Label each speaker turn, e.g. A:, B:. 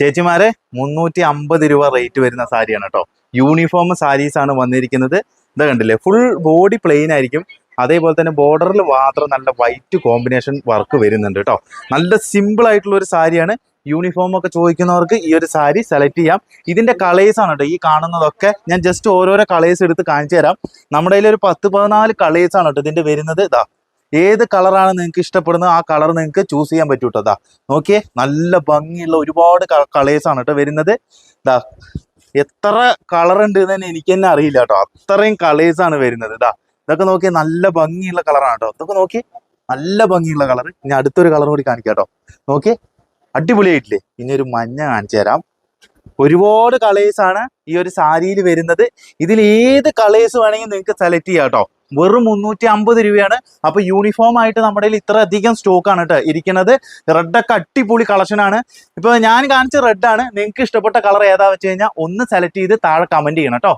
A: ചേച്ചിമാരെ മുന്നൂറ്റി അമ്പത് രൂപ റേറ്റ് വരുന്ന സാരിയാണ് കേട്ടോ യൂണിഫോം സാരീസ് ആണ് വന്നിരിക്കുന്നത്. ഇത് കണ്ടില്ലേ ഫുൾ ബോഡി പ്ലെയിൻ ആയിരിക്കും. അതേപോലെ തന്നെ ബോർഡറിൽ മാത്രം നല്ല വൈറ്റ് കോമ്പിനേഷൻ വർക്ക് വരുന്നുണ്ട് കേട്ടോ നല്ല സിമ്പിൾ ആയിട്ടുള്ള ഒരു സാരിയാണ്. യൂണിഫോം ഒക്കെ ചോദിക്കുന്നവർക്ക് ഈ ഒരു സാരി സെലക്ട് ചെയ്യാം. ഇതിന്റെ കളേഴ്സ് ആണ് കേട്ടോ ഈ കാണുന്നതൊക്കെ ഞാൻ ജസ്റ്റ് ഓരോരോ കളേഴ്സ് എടുത്ത് കാണിച്ചു തരാം നമ്മുടെ കയ്യിൽ ഒരു പത്ത് പതിനാല് കളേഴ്സ് ആണ് കേട്ടോ ഇതിന്റെ വരുന്നത്. ഇതാ ഏത് കളറാണ് നിങ്ങൾക്ക് ഇഷ്ടപ്പെടുന്നത് ആ കളർ നിങ്ങൾക്ക് ചൂസ് ചെയ്യാൻ പറ്റൂ കേട്ടോ ഇതാ നോക്കിയേ നല്ല ഭംഗിയുള്ള ഒരുപാട് കളേഴ്സ് ആണ് കേട്ടോ വരുന്നത്. ഇതാ എത്ര കളർ ഉണ്ട് എന്ന് തന്നെ എനിക്ക് തന്നെ അറിയില്ല കേട്ടോ അത്രയും കളേഴ്സ് ആണ് വരുന്നത്. ഇതാ ഇതൊക്കെ നോക്കിയേ നല്ല ഭംഗിയുള്ള കളറാണ് കേട്ടോ ഇതൊക്കെ നോക്കി നല്ല ഭംഗിയുള്ള കളർ. ഇനി അടുത്തൊരു കളർ കൂടി കാണിക്കാം കേട്ടോ നോക്കിയേ അടിപൊളിയായിട്ടില്ലേ? ഇനി ഒരു മഞ്ഞ കാണിച്ചു തരാം. ഒരുപാട് കളേഴ്സ് ആണ് ഈ ഒരു സാരിയിൽ വരുന്നത്. ഇതിൽ ഏത് കളേഴ്സ് വേണമെങ്കിൽ നിങ്ങൾക്ക് സെലക്ട് ചെയ്യാം കേട്ടോ വെറും മുന്നൂറ്റി അമ്പത് രൂപയാണ്. അപ്പൊ യൂണിഫോം ആയിട്ട് നമ്മുടെ ഇത്ര അധികം സ്റ്റോക്ക് ആണ് കേട്ടോ ഇരിക്കുന്നത്. റെഡൊക്കെ അടിപൊളി കളക്ഷൻ ആണ്. ഇപ്പൊ ഞാൻ കാണിച്ച റെഡ് ആണ്. നിങ്ങൾക്ക് ഇഷ്ടപ്പെട്ട കളർ ഏതാ വെച്ച് കഴിഞ്ഞാൽ ഒന്ന് സെലക്ട് ചെയ്ത് താഴെ കമന്റ് ചെയ്യണം കേട്ടോ